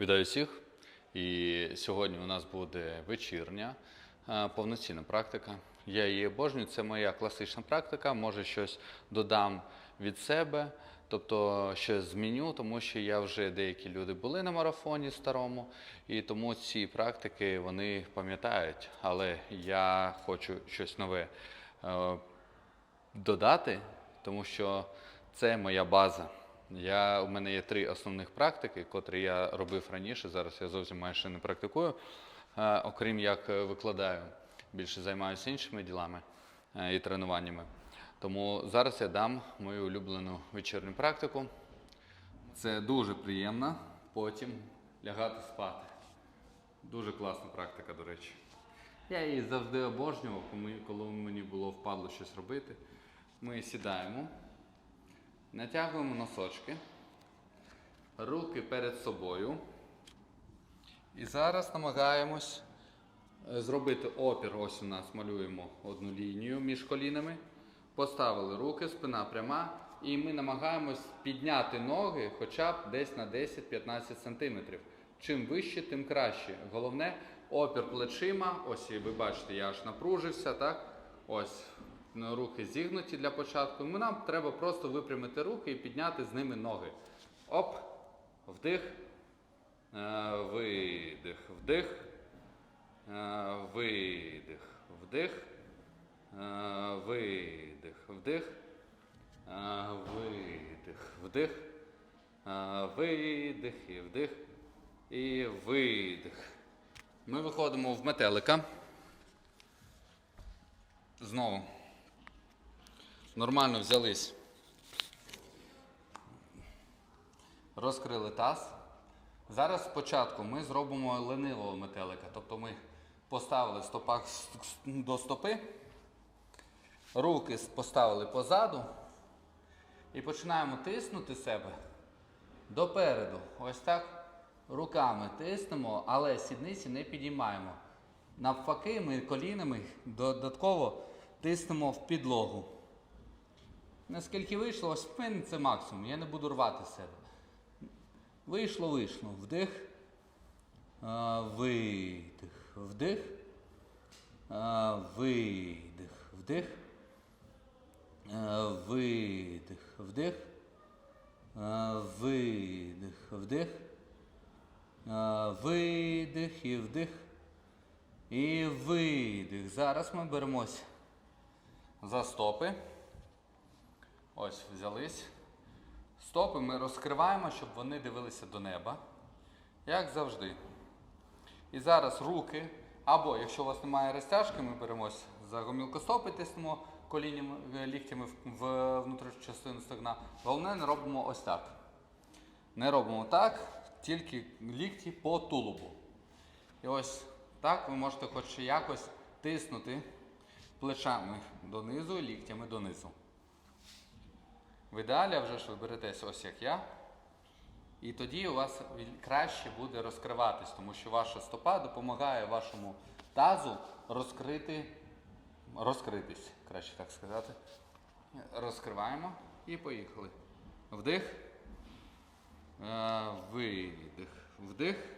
Вітаю всіх! І сьогодні у нас буде вечірня е, повноцінна практика. Я її обожнюю, це моя класична практика. Може щось додам від себе, тобто щось зміню, тому що я вже деякі люди були на марафоні старому, і тому ці практики вони пам'ятають. Але я хочу щось нове е, додати, тому що це моя база. Я, у мене є три основних практики, котрі я робив раніше. Зараз я зовсім майже не практикую, е, окрім як е, викладаю. Більше займаюся іншими ділами е, і тренуваннями. Тому зараз я дам мою улюблену вечірню практику. Це дуже приємно потім лягати спати. Дуже класна практика, до речі. Я її завжди обожнював, коли- коли мені було впадло щось робити. Ми сідаємо, натягуємо носочки, руки перед собою. І зараз намагаємось е, зробити опір. Ось у нас малюємо одну лінію між колінами. Поставили руки, спина пряма. І ми намагаємось підняти ноги хоча б десь на 10-15 см. Чим вище, тим краще. Головне опір плечима. Ось ви бачите, я аж напружився, так? Ось руки зігнуті для початку. Нам треба просто випрямити руки і підняти з ними ноги. Оп, вдих, е, видих, вдих, е, видих, вдих, е, видих, вдих, видих, вдих, видих і вдих і видих. Ми виходимо в метелика. Знову. Нормально взялись. Розкрили таз. Зараз спочатку ми зробимо ленивого метелика. Тобто ми поставили стопах с- с- до стопи, руки поставили позаду і починаємо тиснути себе допереду. Ось так руками тиснемо, але сідниці не підіймаємо. Навпаки, ми колінами додатково тиснемо в підлогу. Наскільки вийшло, ось мене це максимум, я не буду рвати себе. Вийшло, вийшло. Вдих. Видих. Вдих. Видих. Вдих. Видих. Вдих. Видих. Вдих. Видих і вдих. І видих. Зараз ми беремось за стопи. Ось взялись. Стопи ми розкриваємо, щоб вони дивилися до неба. Як завжди. І зараз руки, або якщо у вас немає розтяжки, ми беремось за гомілкостопи, тиснемо коліннями, е, ліктями в внутрішню частину стегна. Головне, не робимо ось так. Не робимо так, тільки лікті по тулубу. І ось так ви можете хоч якось тиснути плечами донизу і ліктями донизу. В ідеалі вже ж ви беретесь ось як я. І тоді у вас краще буде розкриватись, тому що ваша стопа допомагає вашому тазу розкрити, розкритись, краще так сказати. Розкриваємо і поїхали. Вдих. Е, Видих. Вдих.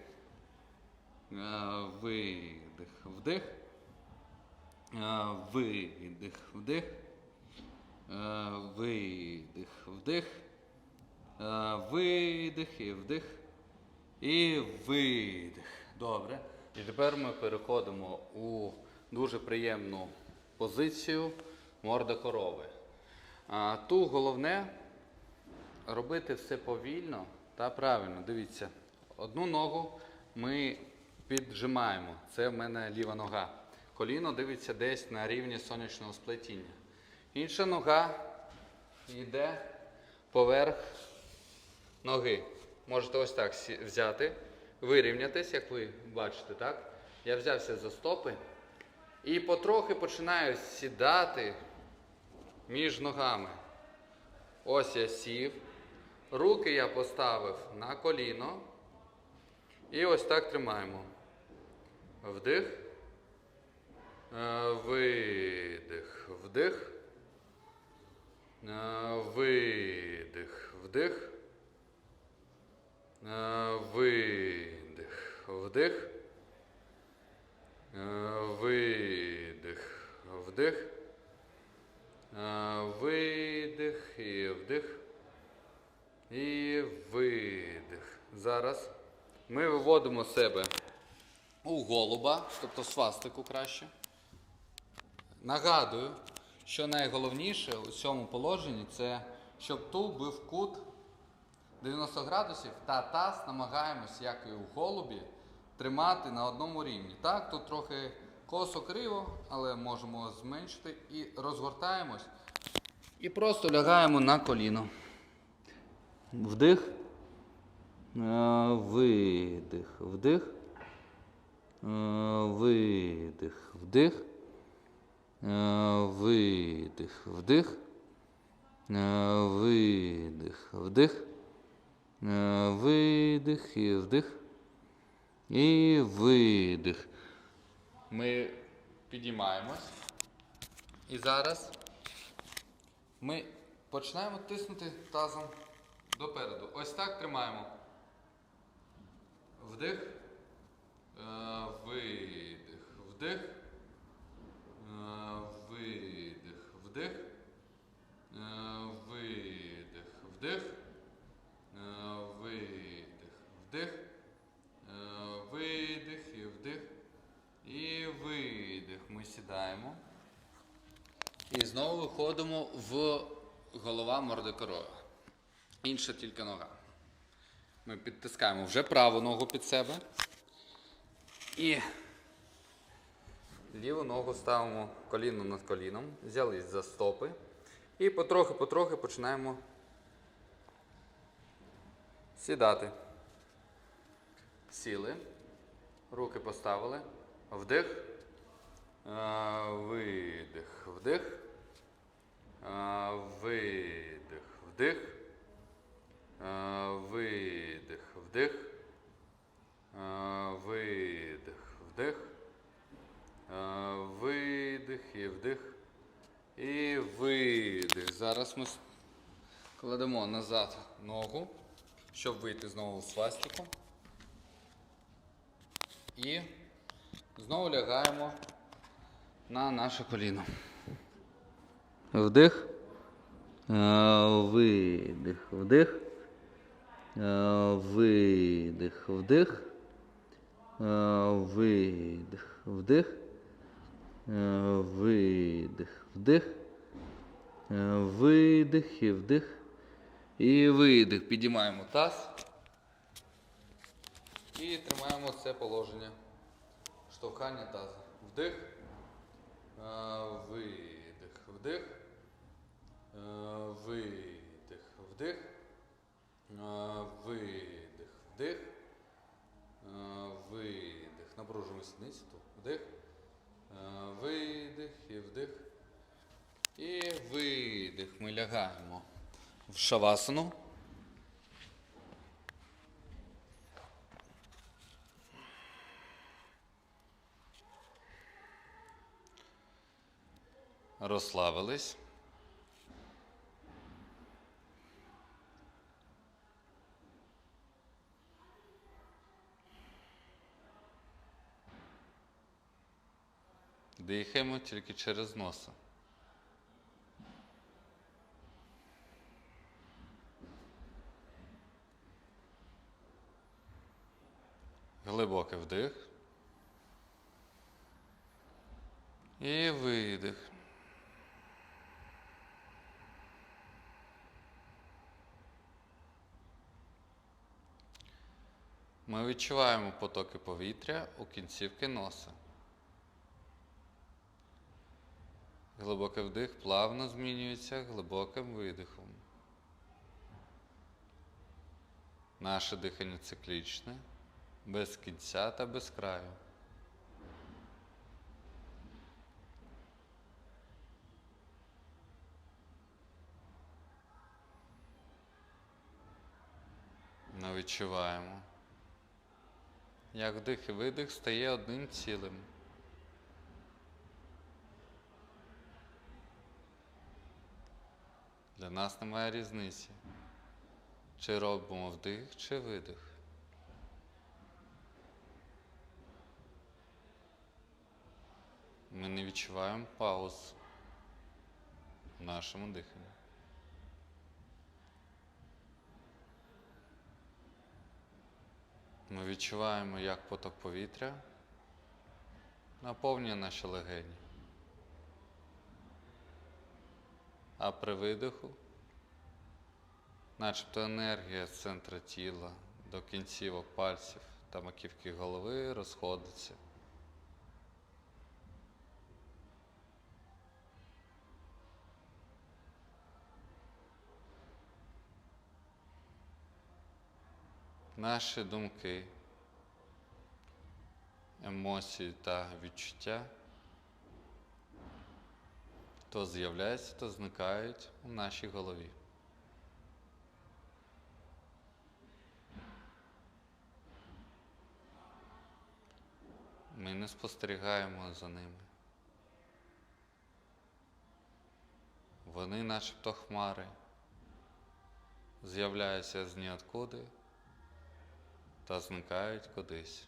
Е, Видих. Вдих. Е, Видих. Вдих. Видих, вдих. Е, Видих і вдих. І видих. Добре. І тепер ми переходимо у дуже приємну позицію морда корови. А, Ту головне робити все повільно та правильно. Дивіться, одну ногу ми піджимаємо. Це в мене ліва нога. Коліно дивиться десь на рівні сонячного сплетіння. Інша нога йде поверх ноги. Можете ось так взяти, вирівнятись, як ви бачите, так? Я взявся за стопи і потрохи починаю сідати між ногами. Ось я сів. Руки я поставив на коліно. І ось так тримаємо. Вдих. Е, Видих. Вдих. Е, Видих. Вдих. Е, Видих. вдих. Е, Видих. Вдих. Видих і вдих. І видих. Зараз ми виводимо себе у голуба, тобто свастику краще. Нагадую, що найголовніше у цьому положенні це щоб тул був кут 90 градусів та таз намагаємось, як і у голубі, тримати на одному рівні. Так, тут трохи косо криво, але можемо зменшити і розгортаємось. І просто лягаємо на коліно. Вдих. Е, Видих. Вдих. Е, Видих. Вдих. Е, Видих. Вдих. Е, Видих. Вдих. Е, Видих і вдих. І видих. Ми підіймаємось. І зараз ми починаємо тиснути тазом допереду. Ось так тримаємо. Вдих. Видих. Вдих. Е, Видих. Вдих. Е, Видих. Вдих. Е, Видих. Вдих. Видих і вдих. І видих. Ми сідаємо. І знову виходимо в голова морди корови. Інша тільки нога. Ми підтискаємо вже праву ногу під себе. І ліву ногу ставимо коліно над коліном, взялись за стопи. І потрохи-потрохи починаємо сідати. Сіли. Руки поставили. Вдих. Е, Видих. Вдих. Е, Видих. Вдих. Е, Видих. Вдих. Видих. Вдих. Е, Видих і вдих. І видих. Зараз ми кладемо назад ногу, щоб вийти знову в свастику. І знову лягаємо на наше коліно. Вдих. Е, Видих. Вдих. Е, Видих. Вдих. Видих. Вдих. Е, Видих. Вдих. Е, Видих і вдих. І видих. Підіймаємо таз. І тримаємо це положення. Штовхання таза. Вдих. Е, Видих. Вдих. Видих. Вдих. Видих. Вдих. Видих. Напружуємо сідницю. Вдих. І вдих. І видих. Ми лягаємо в шавасану. Розслабились. Дихаємо тільки через носа. Глибокий вдих. І видих. Ми відчуваємо потоки повітря у кінцівки носа. Глибокий вдих плавно змінюється глибоким видихом. Наше дихання циклічне, без кінця та без краю. Ми відчуваємо, як вдих і видих стає одним цілим. Для нас немає різниці, чи робимо вдих, чи видих. Ми не відчуваємо пауз в нашому диханні. Ми відчуваємо, як поток повітря наповнює наші легені. А при видиху, начебто енергія з центра тіла до кінцівок пальців та маківки голови розходиться. Наші думки, емоції та відчуття то з'являються, то зникають у нашій голові. Ми не спостерігаємо за ними. Вони начебто хмари, з'являються з ніоткуди та зникають кудись.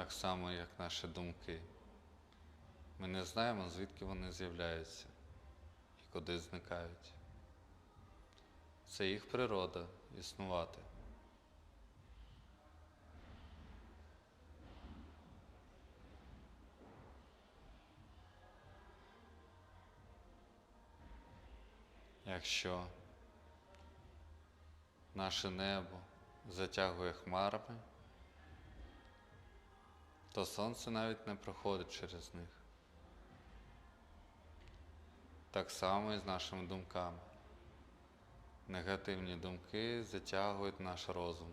Так само, як наші думки. Ми не знаємо, звідки вони з'являються і куди зникають. Це їх природа існувати. Якщо наше небо затягує хмарами, то сонце навіть не проходить через них. Так само і з нашими думками. Негативні думки затягують наш розум.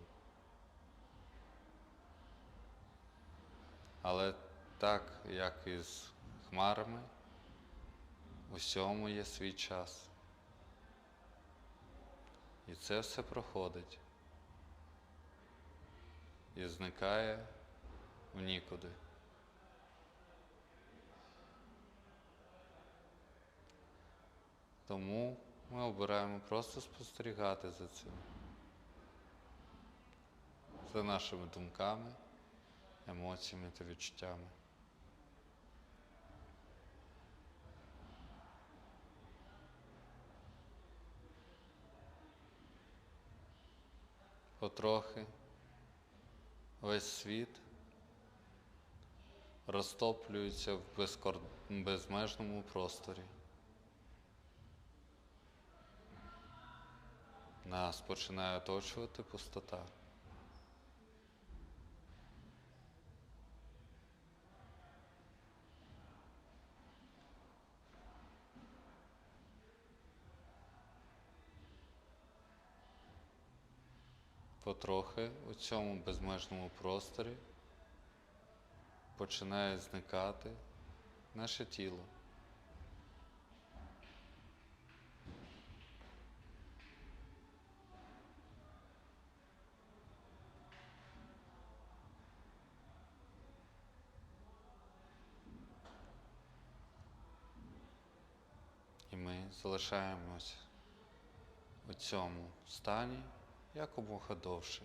Але так, як і з хмарами, усьому є свій час. І це все проходить і зникає в нікуди. Тому ми обираємо просто спостерігати за цим, за нашими думками, емоціями та відчуттями. Потрохи весь світ розтоплюється в безкор... безмежному просторі. Нас починає оточувати пустота. Потрохи у цьому безмежному просторі починає зникати наше тіло. І ми залишаємось у цьому стані якомога довше.